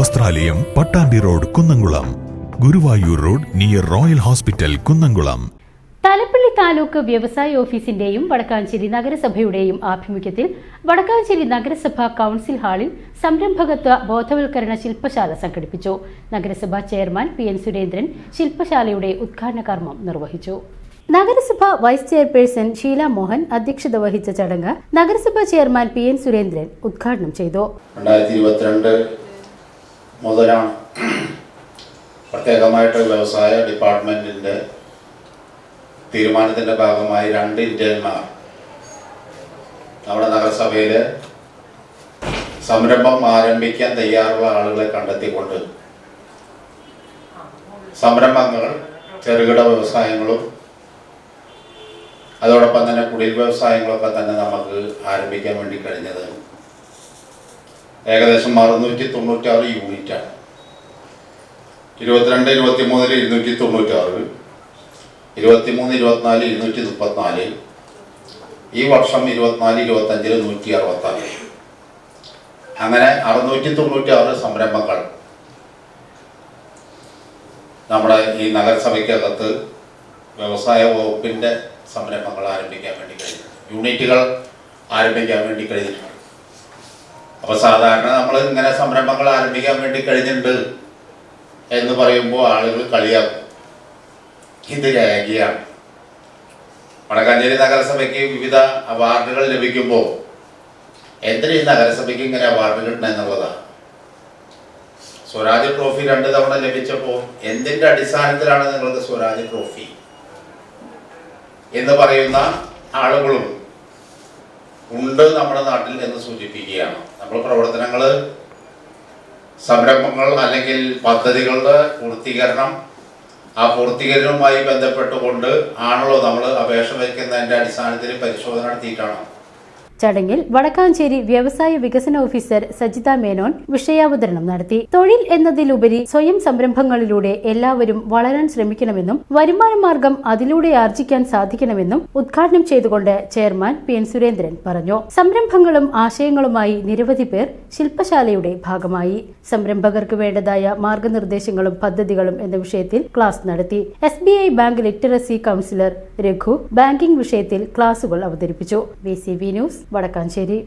ശില്പശാലയം Pattambi road Kunnamkulam. Guruvayur road near Royal Hospital Kunnamkulam. Thalappally taluk വ്യവസായ ഓഫീസിന്റെയും വടക്കാഞ്ചേരി നഗരസഭയുടെയും ആഭിമുഖ്യത്തിൽ വടക്കാഞ്ചേരി നഗരസഭാ കൗൺസിൽ ഹാളിൽ സംരംഭകത്വ ബോധവൽക്കരണ ശില്പശാല സംഘടിപ്പിച്ചു. നഗരസഭാ ചെയർമാൻ പി എൻ സുരേന്ദ്രൻ ശില്പശാലയുടെ ഉദ്ഘാടന കർമ്മം നിർവഹിച്ചു. നഗരസഭ വൈസ് ചെയർപേഴ്സൺ ഷീല മോഹൻ അധ്യക്ഷത വഹിച്ച ചടങ്ങ് നഗരസഭാ ചെയർമാൻ പി എൻ സുരേന്ദ്രൻ ഉദ്ഘാടനം ചെയ്തു. മുതലാണ് പ്രത്യേകമായിട്ട് വ്യവസായ ഡിപ്പാർട്ട്മെന്റിന്റെ തീരുമാനത്തിന്റെ ഭാഗമായി രണ്ട് ഇന്ത്യന്മാർ നമ്മുടെ നഗരസഭയിൽ സംരംഭം ആരംഭിക്കാൻ തയ്യാറുള്ള ആളുകളെ കണ്ടെത്തിക്കൊണ്ട് സംരംഭങ്ങൾ ചെറുകിട വ്യവസായങ്ങളും അതോടൊപ്പം തന്നെ കുടിൽ വ്യവസായങ്ങളൊക്കെ തന്നെ നമുക്ക് ആരംഭിക്കാൻ വേണ്ടി കഴിഞ്ഞത്. ഏകദേശം അറുന്നൂറ്റി തൊണ്ണൂറ്റാറ് യൂണിറ്റാണ്. ഇരുപത്തിരണ്ട് ഇരുപത്തി മൂന്നിൽ ഇരുന്നൂറ്റി തൊണ്ണൂറ്റാറ്. ഇരുപത്തിമൂന്ന് ഇരുപത്തിനാല് ഇരുന്നൂറ്റി മുപ്പത്തിനാല്. ഈ വർഷം ഇരുപത്തിനാല് ഇരുപത്തഞ്ചിൽ നൂറ്റി അറുപത്താറ് അങ്ങനെ അറുന്നൂറ്റി തൊണ്ണൂറ്റാറ് സംരംഭങ്ങൾ നമ്മുടെ ഈ നഗരസഭയ്ക്കകത്ത് വ്യവസായ വകുപ്പിന്റെ സംരംഭങ്ങൾ ആരംഭിക്കാൻ വേണ്ടി കഴിഞ്ഞു. യൂണിറ്റുകൾ ആരംഭിക്കാൻ വേണ്ടി കഴിഞ്ഞിട്ടുണ്ട്. അപ്പോൾ സാധാരണ നമ്മൾ ഇങ്ങനെ സംരംഭങ്ങൾ ആരംഭിക്കാൻ വേണ്ടി കഴിഞ്ഞിട്ടുണ്ട് എന്ന് പറയുമ്പോൾ ആളുകൾ കളിയാക്കും. ഇത് രേഖയാണ് വടക്കാഞ്ചേരി നഗരസഭയ്ക്ക് വിവിധ അവാർഡുകൾ ലഭിക്കുമ്പോൾ എന്തിനാ ഈ നഗരസഭയ്ക്ക് ഇങ്ങനെ അവാർഡുകൾ കിട്ടണം സ്വരാജ് ട്രോഫി രണ്ട് തവണ ലഭിച്ചപ്പോൾ എന്തിന്റെ അടിസ്ഥാനത്തിലാണ് നിങ്ങൾക്ക് സ്വരാജ് ട്രോഫി എന്ന് പറയുന്ന ആളുകളും ഉണ്ട് നമ്മുടെ നാട്ടിൽ എന്ന് സൂചിപ്പിക്കുകയാണ്. നമ്മൾ പ്രവർത്തനങ്ങൾ സംരംഭങ്ങൾ അല്ലെങ്കിൽ പദ്ധതികളുടെ പൂർത്തീകരണം ആ പൂർത്തീകരണവുമായി ബന്ധപ്പെട്ടുകൊണ്ട് ആണല്ലോ നമ്മൾ അപേക്ഷ വയ്ക്കുന്നതിന്റെ അടിസ്ഥാനത്തിൽ പരിശോധന നടത്തിയിട്ടാണ്? ചടങ്ങിൽ വടക്കാഞ്ചേരി വ്യവസായ വികസന ഓഫീസർ സജിത മേനോൻ വിഷയാവതരണം നടത്തി. തൊഴിൽ എന്നതിലുപരി സ്വയം സംരംഭങ്ങളിലൂടെ എല്ലാവരും വളരാൻ ശ്രമിക്കണമെന്നും വരുമാന മാർഗം അതിലൂടെ ആർജിക്കാൻ സാധിക്കണമെന്നും ഉദ്ഘാടനം ചെയ്തുകൊണ്ട് ചെയർമാൻ പി എൻ സുരേന്ദ്രൻ പറഞ്ഞു. സംരംഭങ്ങളും ആശയങ്ങളുമായി നിരവധി പേർ ശില്പശാലയുടെ ഭാഗമായി. സംരംഭകർക്ക് വേണ്ടതായ മാർഗനിർദ്ദേശങ്ങളും പദ്ധതികളും എന്ന വിഷയത്തിൽ ക്ലാസ് നടത്തി. S B I bank literacy counsellor Raghu banking വിഷയത്തിൽ ക്ലാസുകൾ അവതരിപ്പിച്ചു. B news Vadakkanchery.